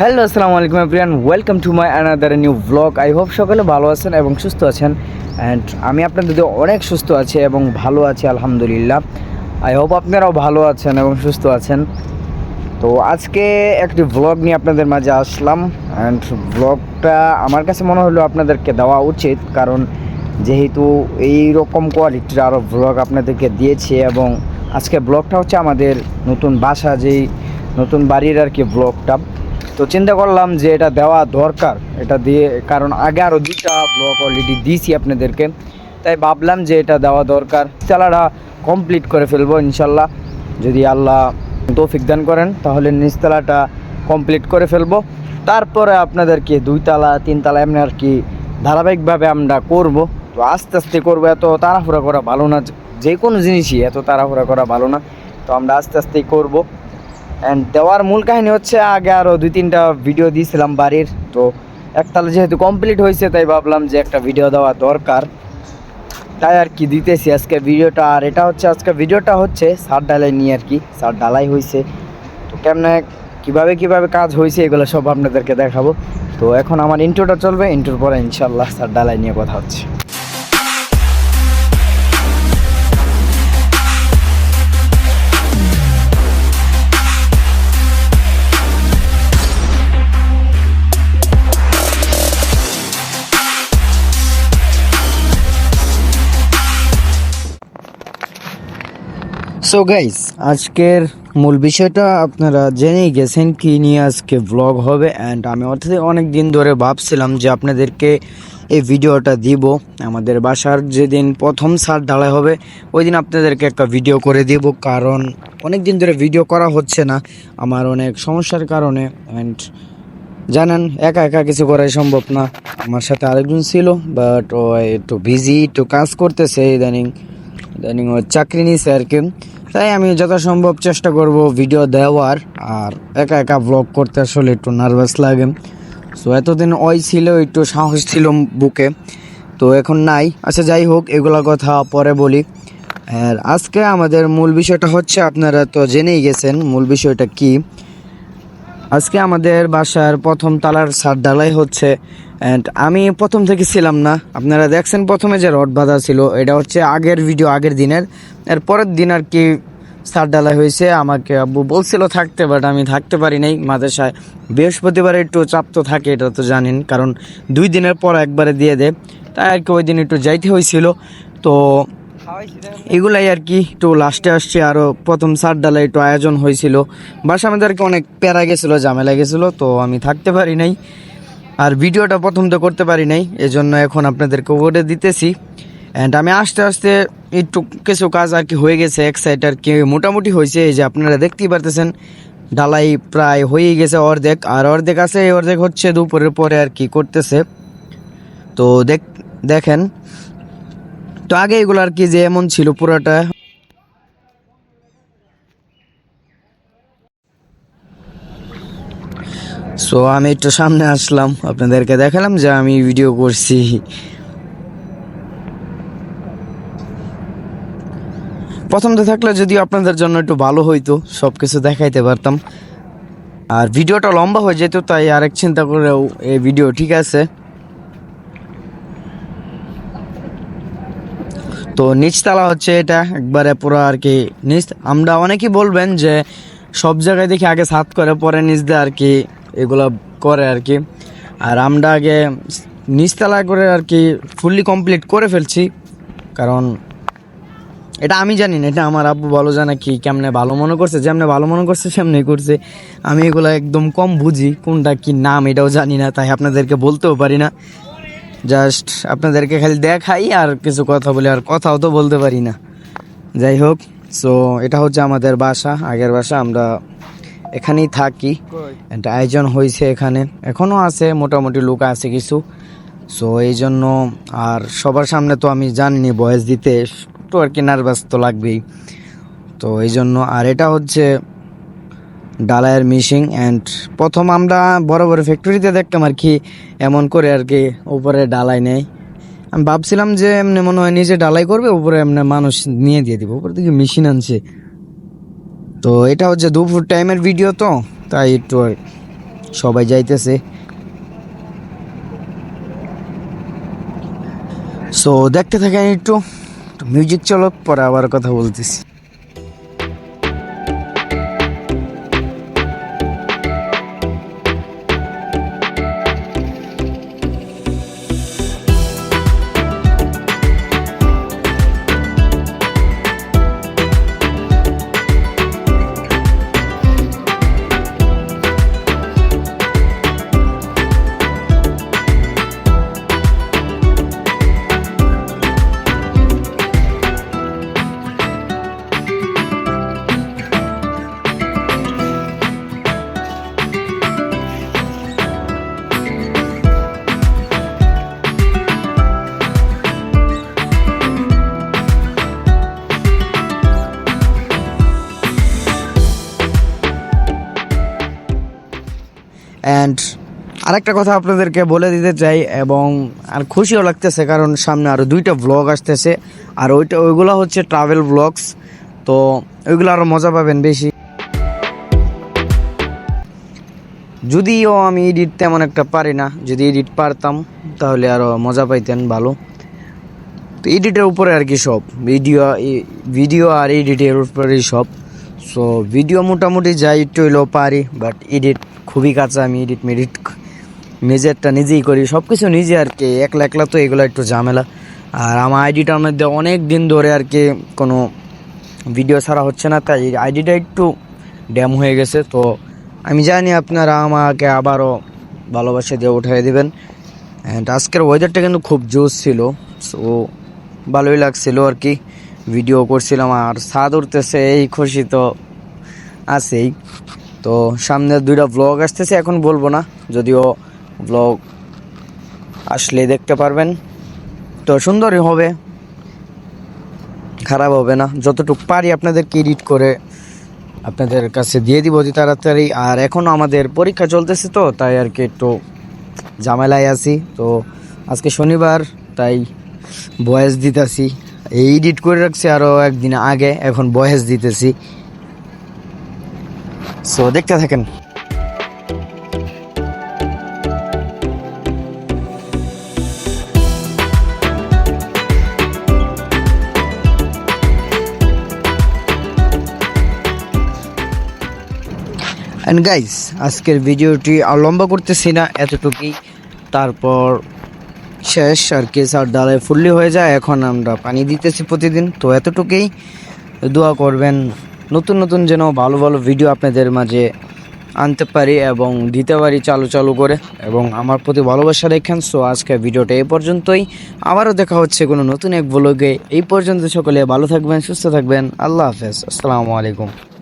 Hello আসসালামু আলাইকুম everyone welcome to my another new blog I hope সকলে ভালো আছেন এবং সুস্থ আছেন। অ্যান্ড আমি আপনাদের অনেক সুস্থ আছি এবং ভালো আছি, আলহামদুলিল্লাহ। আই হোপ আপনারাও ভালো আছেন এবং সুস্থ আছেন। তো আজকে একটি ব্লগ নিয়ে আপনাদের মাঝে আসলাম। অ্যান্ড ব্লগটা আমার কাছে মনে হলো আপনাদেরকে দেওয়া উচিত, কারণ যেহেতু এই রকম কোয়ালিটির আরও ব্লগ আপনাদেরকে দিয়েছি এবং আজকে ব্লগটা হচ্ছে আমাদের নতুন বাসা, যেই নতুন বাড়ির আর কি ব্লগটা তো চিন্তা করলাম যে এটা দেওয়া দরকার, এটা দিয়ে, কারণ আগে আরও দুইটা ব্লগ অলরেডি দিয়েছি আপনাদেরকে, তাই ভাবলাম যে এটা দেওয়া দরকার। চালাটা কমপ্লিট করে ফেলব ইনশাল্লাহ। যদি আল্লাহ তৌফিক দান করেন, তাহলে নিচতলাটা কমপ্লিট করে ফেলব। তারপরে আপনাদেরকে দুইতলা তিনতলা এমনি আর কি ধারাবাহিকভাবে আমরা করব। তো আস্তে আস্তে করব, এত তাড়াহুড়া করা ভালো না, যে কোনো জিনিসই এত তাড়াহুড়া করা ভালো না। তো আমরা আস্তে আস্তেই করব। অ্যান্ড দেওয়ার মূল কাহিনী হচ্ছে আগে আরও দুই তিনটা ভিডিও দিয়েছিলাম বাড়ির। তো একতলা যেহেতু কমপ্লিট হয়েছে, তাই ভাবলাম যে একটা ভিডিও দেওয়া দরকার। তাই আর কি দিতেছি আজকে ভিডিওটা আর এটা হচ্ছে আজকে ভিডিওটা হচ্ছে সার ডালাই নিয়ে আর কি। সার ডালাই হয়েছে। তো কেমনে, কীভাবে কীভাবে কাজ হয়েছে, এগুলো সব আপনাদেরকে দেখাবো। তো এখন আমার ইন্ট্রোটা চলবে। ইন্ট্রোর পরে ইনশাল্লাহ সার ডালাই নিয়ে কথা হচ্ছে। সো গাইস আজকের মূল বিষয়টা আপনারা জেনেই গেছেন কি নিয়ে আজকে ব্লগ হবে অ্যান্ড আমি অর্থাৎ অনেক দিন ধরে ভাবছিলাম যে আপনাদেরকে এই ভিডিওটা দিব। আমাদের বাসার যেদিন প্রথম সার ঢালাই হবে ওই দিন আপনাদেরকে একটা ভিডিও করে দিব, কারণ অনেক দিন ধরে ভিডিও করা হচ্ছে না। আমার অনেক সমস্যার কারণে অ্যান্ড জানেন, একা একা কিছু করাই সম্ভব না। আমার সাথে আরেকজন ছিল বাট ও একটু বিজি একটু কাজ করতেছে, ইদানিং ইদানিং ও চাকরি নিছে আর কি। তাই আমি যথাসম্ভব চেষ্টা করব ভিডিও দেওয়ার। আর একা একা ব্লগ করতে আসলে একটু নার্ভাস লাগে। সো এতদিন ওই ছিল, একটু সাহস ছিল বুকে। তো এখন নাই। আচ্ছা যাই হোক, এগুলা কথা পরে বলি। আর আজকে আমাদের মূল বিষয়টা হচ্ছে, আপনারা তো জেনেই গেছেন মূল বিষয়টা কি। আজকে আমাদের বাসার প্রথম তালার ছাদ ডালাই হচ্ছে। অ্যান্ড আমি প্রথম থেকে ছিলাম না। আপনারা দেখছেন প্রথমে যে রড বাঁধা ছিল, এটা হচ্ছে আগের ভিডিও আগের দিনের। এর পরের দিন আর কি ছাদ ডালাই হয়েছে, আমাকে আব্বু বলছিল থাকতে বাট আমি থাকতে পারি নাই মাদ্রাসায়। বৃহস্পতিবার একটু চাপ তো থাকে, এটা তো জানেন, কারণ দুই দিনের পর একবারে দিয়ে দেয় তাই আর কি ওই দিন একটু যাইতে হয়েছিল। তো এগুলাই আর কি, একটু লাস্টে আসছে আরও প্রথম সার ডালা একটু আয়োজন হয়েছিল। বাসা আমাদেরকে অনেক প্যারা গেছিল, ঝামেলা গেছিল, তো আমি থাকতে পারি নাই। আর ভিডিওটা প্রথম তো করতে পারি নাই, এজন্য এখন আপনাদেরকে ওরে দিতেছি। অ্যান্ড আমি আস্তে আস্তে একটু কিছু কাজ আর কি হয়ে গেছে, এক সাইড আর কি মোটামুটি হয়েছে, এই যে আপনারা দেখতেই পারতেছেন ডালাই প্রায় হয়েই গেছে অর্ধেক, আর অর্ধেক আছে অর্ধেক হচ্ছে দুপুরের পরে আর কি করতেছে। তো দেখ, দেখেন, তো আগে এগুলো আর কি যে এমন ছিল পুরাটা সো আমি একটু সামনে আসলাম। আপনাদেরকে দেখালাম যে আমি ভিডিও করছি। প্রথমতে থাকলে যদিও আপনাদের জন্য একটু ভালো হইতো সব কিছু দেখাইতে পারতাম। আর ভিডিওটা লম্বা হয়ে যেত, তাই আরেক চিন্তা করেও এই ভিডিও ঠিক আছে। তো নিচতলা হচ্ছে এটা, একবারে পুরো আর কি নিচ। আমরা অনেকেই বলবেন যে সব জায়গায় দেখি আগে সাত করে, পরে নিচ দিয়ে আর কি এগুলো করে আর কি। আর আমরা আগে নিচতলা করে আর কি ফুললি কমপ্লিট করে ফেলছি। কারণ এটা আমি জানি না, এটা আমার আব্বু ভালো জানে কি কেমনে ভালো মনে করছে, যেমনে ভালো মনে করছে সেমনি করছে। আমি এগুলো একদম কম বুঝি, কোনটা কি নাম এটাও জানি না, তাই আপনাদেরকে বলতেও পারি না। জাস্ট আপনাদেরকে খালি দেখাই আর কিছু কথা বলি, আর কথাও তো বলতে পারি না। যাই হোক সো এটা হচ্ছে আমাদের বাসা, আগের বাসা, আমরা এখানেই থাকি। একটা আয়োজন হয়েছে এখানে। এখনও আছে মোটামুটি লোক আছে কিছু। সো এই জন্য আর সবার সামনে তো আমি জানিনি বয়স দিতে একটু আর কি নার্ভাস তো লাগবেই। তো এই জন্য আর এটা হচ্ছে ডালায়ের মিশিং অ্যান্ড প্রথম আমরা বড় বড় ফ্যাক্টরিতে দেখতাম আর কি এমন করে আর কি উপরে ডালাই নেই। আমি ভাবছিলাম যে এমনি মনে হয় নিজে ডালাই করবে উপরে এমনি মানুষ নিয়ে দিয়ে দিব। উপরে দিকে মেশিন আনছে। তো এটা হচ্ছে দুপুর টাইমের ভিডিও তো, তাই একটু আর সবাই যাইতেছে। সো দেখতে থাকেন একটু মিউজিক চলক পরে আবার কথা বলতেছি। অ্যান্ড আরেকটা কথা আপনাদেরকে বলে দিতে চাই এবং আর খুশিও লাগতেছে কারণ সামনে আরও দুইটা ব্লগ আসতেছে। আর ওইটা ওইগুলো হচ্ছে ট্রাভেল ব্লগস তো ওইগুলো আরও মজা পাবেন বেশি। যদিও আমি এডিট তেমন একটা পারি না। যদি এডিট পারতাম, তাহলে আরও মজা পাইতেন ভালো। তো এডিটের উপরে আর কি সব। ভিডিও ভিডিও আর এডিটের উপরেই সব। সো ভিডিও মোটামুটি যাই একটু হইলেও পারি বাট এডিট খুবই কাঁচা আমি এডিট মেডিট নিজেরটা নিজেই করি। সব কিছু নিজে আর কি, একলা একলা তো এগুলো একটু ঝামেলা। আর আমার আইডিটার মধ্যে অনেক দিন ধরে আর কি কোনো ভিডিও ছাড়া হচ্ছে না, তাই আইডিটা একটু ড্যাম হয়ে গেছে। তো আমি জানি আপনারা আমাকে আবারও ভালোবাসা দিয়ে উঠিয়ে দেবেন। অ্যান্ড আজকের ওয়েদারটা কিন্তু খুব জোস ছিল সো ভালোই লাগছিল আর কি। ভিডিও করছিলাম আর, সাদ উঠতেছে, এই খুশি তো আছেই। তো সামনে দুইটা ব্লগ আসতেছে, এখন বলব না, যদিও ব্লগ আসলে দেখতে পারবেন। তো সুন্দরই হবে, খারাপ হবে না, যতটুকু পারি আপনাদেরকে এডিট করে আপনাদের কাছে দিয়ে দিব অতি তাড়াতাড়ি। আর এখনও আমাদের পরীক্ষা চলতেছে তো, তাই আর কি একটু ঝামেলায় আছি। তো আজকে শনিবার, তাই বয়েস দিতেছি, এই এডিট করে রাখছি আরও একদিন আগে, এখন বয়েস দিতেছি। সো দেখতে থাকেন। অ্যান্ড গাইস আজকের ভিডিওটি আর লম্বা করতেছি না, এতটুকুই। তারপর শেষ, আর কি সার ডালে ফুললি হয়ে যায়, এখন আমরা পানি দিতেছি প্রতিদিন, তো এতটুকুই। দোয়া করবেন। নতুন নতুন যেন ভালো ভালো ভিডিও আপনাদের মাঝে আনতে পারি এবং দিতে পারি চালু চালু করে এবং আমার প্রতি ভালোবাসা রেখেন। সো আজকে ভিডিওটা এই পর্যন্তই। আবারও দেখা হচ্ছে কোনো নতুন এক ব্লগে এই পর্যন্ত সকলে ভালো থাকবেন, সুস্থ থাকবেন। আল্লাহ হাফেজ। আসসালামু আলাইকুম।